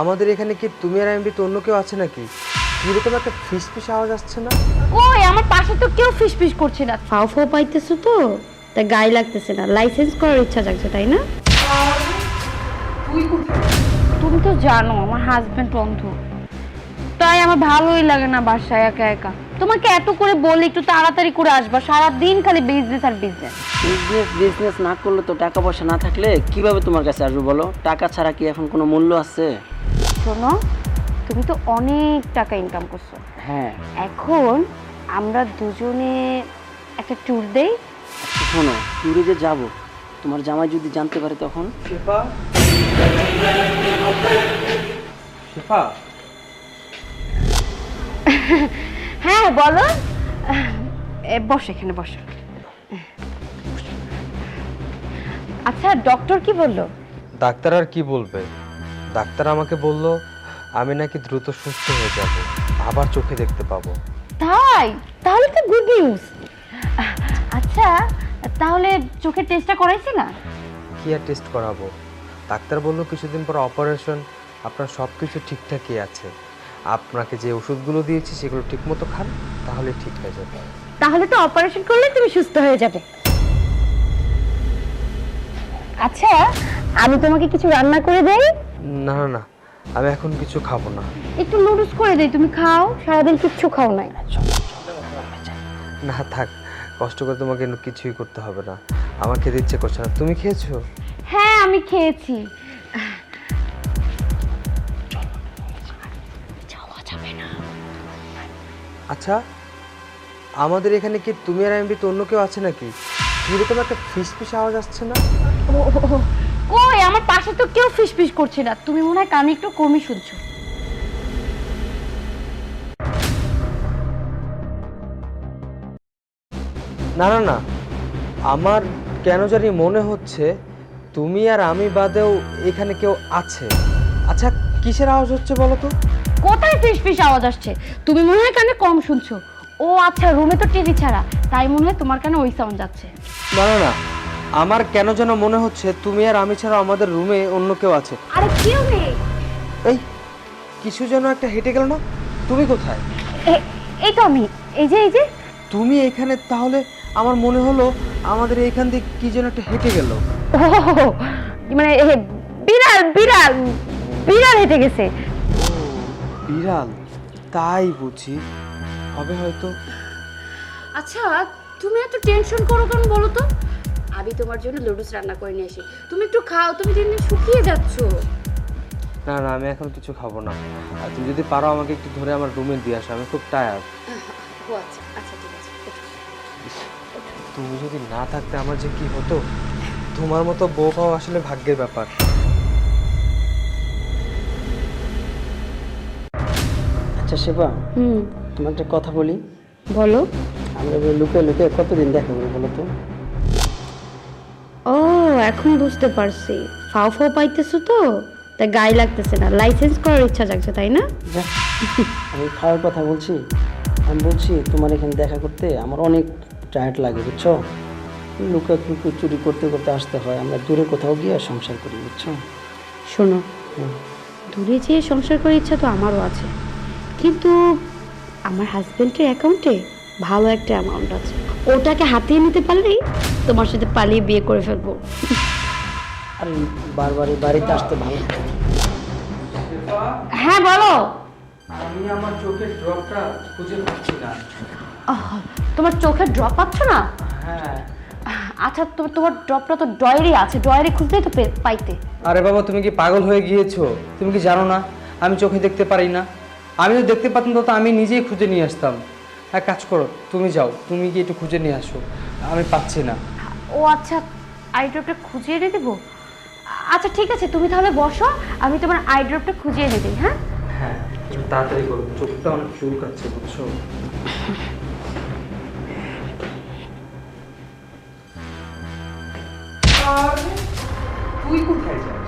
আমাদের এখানে কি তুমি আর আমি অন্য কেউ আছে নাকি? কীরকম একটা ফিসফিস ফিস আওয়াজ আসছে না? ওই আমার পাশে তো কেউ ফিসফিস ফিস করছে না। ফাও ফাও পাইতেছো তো? তা গায়ে লাগতেছে না। লাইসেন্স করার ইচ্ছা জাগছে তাই না? তুমি তো জানো আমার হাজবেন্ড অন্ধ। তাই আমার ভালোই লাগে না বাসায় একা একা। তোমাকে এত করে বলি একটু তাড়াতাড়ি করে আসবা সারা দিন খালি বিজনেস আর বিজনেস বিজনেস বিজনেস না করলে তো টাকা পয়সা না থাকলে কীভাবে তোমার কাছে আসবে বলো? টাকা ছাড়া কি এখন কোনো মূল্য আছে? শোনো তুমি তো অনেক টাকা ইনকাম করছ। হ্যাঁ। এখন আমরা দুজনে একটা ট্যুর দেই। আচ্ছা শোনো ট্যুরে যে যাব তোমার জামাই যদি জানতে পারে তখন? শিফা? শিফা? হ্যাঁ বলো। এ, বসো এখানে বসো। আচ্ছা ডক্টর কি বলল? ডাক্তার আর কি বলবে? ডাক্তার আমাকে বলল আমি নাকি দ্রুত সুস্থ হয়ে যাব আবার চোখে দেখতে পাবো। তাই? তাহলে তো গুড নিউজ আচ্ছা তাহলে চোখের টেস্টটা করাইছি না? কি আর টেস্ট করাবো? ডাক্তার বলল কিছুদিন পর অপারেশন আপনার সব কিছু ঠিকঠাকই আছে। আপনাকে যে ওষুধগুলো দিয়েছি সেগুলো ঠিকমতো খান তাহলে ঠিক হয়ে যাবে। তাহলে তো অপারেশন করলে তুমি সুস্থ হয়ে যাবে। আচ্ছা আমি তোমাকে কিছু রান্না করে দেই? না না না আমি এখন কিছু খাব না। একটু নুডলস করে দেই তুমি খাও সারাদিন কিচ্ছু খাও নাই। না থাক কষ্ট করে তোমাকে কিছুই করতে হবে না। আমার খেতে ইচ্ছে করছে না। তুমি খেয়েছো? হ্যাঁ আমি খেয়েছি। আচ্ছা আমাদের এখানে কি তুমি আর আমি অন্য কেউ আছে নাকি? কীরকম একটা ফিস ফিস আওয়াজ আসছে না? কই আমার পাশে তো কেউ ফিস ফিস করছে না। তুমি মনে হয় কানে একটু কমই শুনছো। না না না আমার কেন জানি মনে হচ্ছে তুমি আর আমি বাদেও এখানে কেউ আছে। আচ্ছা কিসের আওয়াজ হচ্ছে বলো তো? কোথায় ফিস ফিস আওয়াজ আসছে? তুমি মনে হয় কানে কম শুনছো। ও আচ্ছা রুমে তো টিভি ছাড়া। তাই মনে হয় তোমার কানে ওই সাউন্ড যাচ্ছে। না না না। আমার কেন যেন মনে হচ্ছে তুমি আর আমি ছাড়া আমাদের রুমে অন্য কেউ আছে। আরে কেউ নেই। এই কিছু যেন একটা হেঁটে গেল না। তুমি কোথায়? এই তো আমি। এই যে এই যে। তুমি এখানে তাহলে আমার মনে হলো আমাদের এইখান দিয়ে কি যেন একটা হেঁটে গেল। মানে বিড়াল বিড়াল বিড়াল হেঁটে গেছে। বিড়াল তাই বুঝি। হবে হয়তো। আচ্ছা তুমি এত টেনশন করো কেন বলো তো? আমি তোমার জন্য লুডুস রান্না করে নিয়ে আসি তুমি একটু খাও তুমি দিন দিন শুকিয়ে যাচ্ছ। না না আমি এখন কিছু খাব না। আর তুমি যদি পারো আমাকে একটু ধরে আমার রুমে দিয়ে আসো আমি খুব টায়ার্ড ও আচ্ছা আচ্ছা ঠিক আছে তুমি যদি না থাকতে আমার যে কি হতো? তোমার মতো বউ পাওয়া আসলে ভাগ্যের ব্যাপার। আচ্ছা সেবা হুম। তোমার একটা কথা বলি। বলো। আমরা এভাবে লুকিয়ে লুকিয়ে কতদিন দেখা করি বলো তো? ও এখন বুঝতে পারছি। ফাও ফাও পাইতেছো তো? তাই গায়ে লাগতেছে না। লাইসেন্স করার ইচ্ছা জাগছে তাই না? আমি খাওয়ার কথা বলছি। আমি বলছি তোমার এখানে দেখা করতে আমার অনেক টায়ার্ড লাগে বুঝছ? লুকা লুকু চুরি করতে করতে আসতে হয়। আমরা দূরে কোথাও গিয়ে সংসার করি বুঝছ? শোনো। দূরে যেয়ে সংসার করার ইচ্ছা তো আমারও আছে। কিন্তু আমার হাজবেন্ডের অ্যাকাউন্টে ভালো একটা অ্যামাউন্ট আছে। ওটাকে হাতিয়ে নিতে পারলেই তোমার সাথে পালিয়ে বিয়ে করে ফেলব। আর বারবার এই বাড়িতে আসতে ভালো হ্যাঁ বলো। আমি আমার চোখের ড্রপটা খুঁজে পাচ্ছি না। তোমার চোখের ড্রপ পাচ্ছ না? হ্যাঁ। আচ্ছা তোমার তোমার ড্রপটা তো ডয়েরি আছে ডয়েরি খুঁজতেই তো পাইতে। আরে বাবা তুমি কি পাগল হয়ে গিয়েছো? তুমি কি জানো না? আমি চোখে দেখতে পারি না। আমি যদি দেখতে পারতাম তো আমি নিজেই খুঁজে নিয়ে আসতাম। এক কাজ করো তুমি যাও তুমি গিয়ে একটু খুঁজে নিয়ে আসো। আমি পাচ্ছি না। ও আচ্ছা আই ড্রপটা খুঁজিয়ে এনে দেবো? আচ্ছা ঠিক আছে তুমি তাহলে বসো আমি তোমার আই ড্রপটা খুঁজিয়ে এনে দিই হ্যাঁ? হ্যাঁ তাড়াতাড়ি করো চোখটা অনেক চুলকাচ্ছে বুঝছ? তুই কোথায় যাস?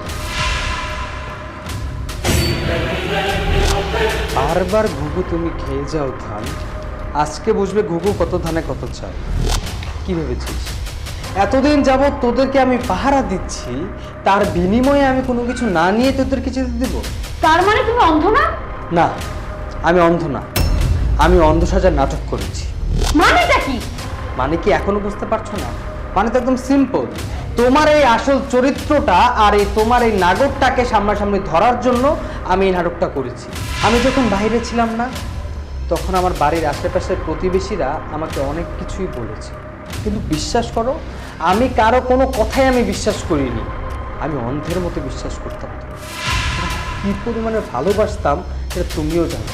বারবার ঘুঘু তুমি খেয়ে যাও ধান আজকে বুঝবে ঘুঘু কত ধানে কত চাল। কি ভেবেছিস? এতদিন যাবৎ তোদেরকে আমি পাহারা দিচ্ছি তার বিনিময়ে আমি কোনো কিছু না নিয়ে তোদেরকে যেতে দেবো? তার মানে তুমি অন্ধ না? না আমি অন্ধ না আমি অন্ধ সাজার নাটক করেছি। মানেটা কি? মানে কি এখনও বুঝতে পারছ না? মানে তো একদম সিম্পল তোমার এই আসল চরিত্রটা আর এই তোমার এই নাটকটাকে সামনাসামনি ধরার জন্য আমি এই নাটকটা করেছি। আমি যখন বাইরে ছিলাম না, তখন আমার বাড়ির আশেপাশের প্রতিবেশীরা আমাকে অনেক কিছুই বলেছে। কিন্তু বিশ্বাস করো, আমি কারও কোনো কথাই আমি বিশ্বাস করিনি। আমি অন্ধের মতো বিশ্বাস করতাম। কী পরিমাণে ভালোবাসতাম, সেটা তুমিও জানো।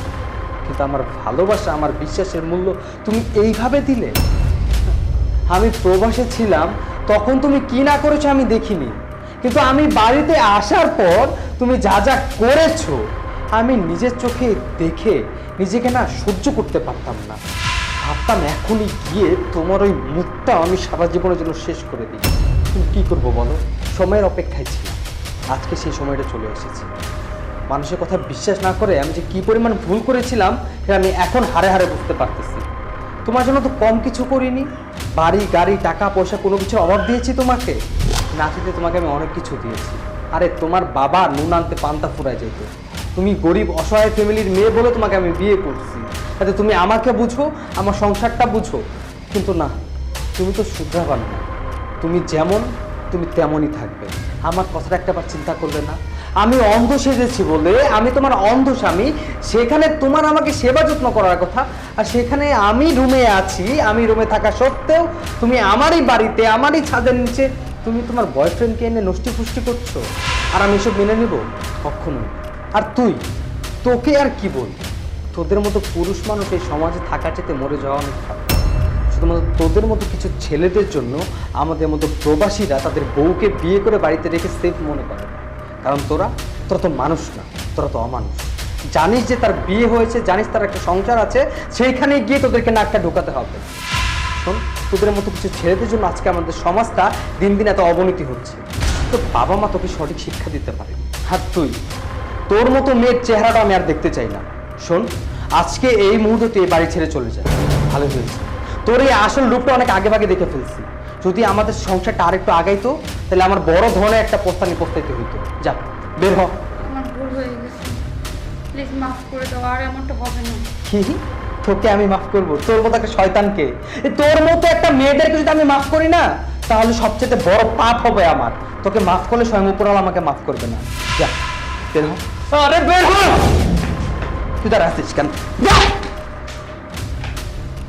কিন্তু আমার ভালোবাসা, আমার বিশ্বাসের মূল্য তুমি এইভাবে দিলে? আমি প্রবাসে ছিলাম তখন তুমি কি না করেছ আমি দেখিনি। কিন্তু আমি বাড়িতে আসার পর তুমি যা যা করেছ, আমি নিজের চোখে দেখে নিজেকে না সহ্য করতে পারতাম না। ভাবতাম এখনই গিয়ে তোমার ওই মুখটা আমি সারা জীবনের জন্য শেষ করে দিই। কিন্তু কী করব বলো? সময়ের অপেক্ষায় ছিলাম। আজকে সেই সময়টা চলে এসেছে। মানুষের কথা বিশ্বাস না করে আমি যে কী পরিমাণ ভুল করেছিলাম, সেটা আমি এখন হারে হারে বুঝতে পারতেছি। তোমার জন্য তো কম কিছু করিনি। বাড়ি, গাড়ি, টাকা, পয়সা, কোনো কিছু অভাব দিয়েছি তোমাকে? নাতিতে তোমাকে আমি অনেক কিছু দিয়েছি। আরে, তোমার বাবা নুন আনতে পান্তা ফুরায় যেত। তুমি গরিব, অসহায় ফ্যামিলির মেয়ে বলে তোমাকে আমি বিয়ে করছি। যাতে তুমি আমাকে বুঝো, আমার সংসারটা বুঝো। কিন্তু না, তুমি তো শুধরাবান না। তুমি যেমন, তুমি তেমনই থাকবে। আমার কথাটা একটা চিন্তা করবে না। আমি অন্ধ সেজেছি বলে, আমি তোমার অন্ধ স্বামী, সেখানে তোমার আমাকে সেবা যত্ন করার কথা, আর সেখানে আমি রুমে আছি, আমি রুমে থাকা সত্ত্বেও তুমি আমারই বাড়িতে, আমারই ছাদের নিচে, তুমি তোমার বয়ফ্রেন্ডকে এনে নষ্টি ফুষ্টি করছ? আর আমি এসব মেনে নেব? কখনোই। আর তুই? তোকে আর কি বল? তোদের মতো পুরুষ মানুষ এই সমাজে থাকা চেতে মরে যাওয়া অনেক ভালো। শুধুমাত্র তোদের মতো কিছু ছেলেদের জন্য আমাদের মতো প্রবাসীরা তাদের বউকে বিয়ে করে বাড়িতে রেখে সেফ মনে করে। কারণ তোরা তোরা তো মানুষ না, তোরা তো অমানুষ। জানিস যে তার বিয়ে হয়েছে, জানিস তার একটা সংসার আছে, সেইখানে গিয়ে তোদেরকে নাকটা ঢোকাতে হবে। শোন, তোদের মতো কিছু ছেলেদের জন্য আজকে আমাদের সমাজটা দিন দিন এত অবনতি হচ্ছে। তো বাবা মা তোকে সঠিক শিক্ষা দিতে পারে। আর তুই, তোর মতো মেয়ের চেহারাটা আমি আর দেখতে চাই না। শোন, আজকে এই মুহূর্তে তুই বাড়ি ছেড়ে চলে যা। ভালো হয়েছে। তোর এই আসল রূপটা অনেক আগে ভাগে দেখে ফেলছি। যদি আমাদের সংসারটা আরেকটু আগাইতো তাহলে আমার বড় ধরনের একটা প্রস্তানি প্রস্তাবিত হইতো। যা বের হ আমার ভুল হয়ে গেছে। প্লিজ মাফ করে দাও আর এমনটা হবে না। কি তোকে আমি মাফ করব। তোর মতো একটা শয়তানকে। এ, তোর মতো একটা মেয়েদেরকে যদি আমি মাফ করি না তাহলে সবচেয়ে বড় পাপ হবে আমার। তোকে মাফ করলে স্বয়ং উপরওয়ালা আমাকে মাফ করবে না। যা বের হ। আরে বের হ! তুই তার আসছিস কেন? যা!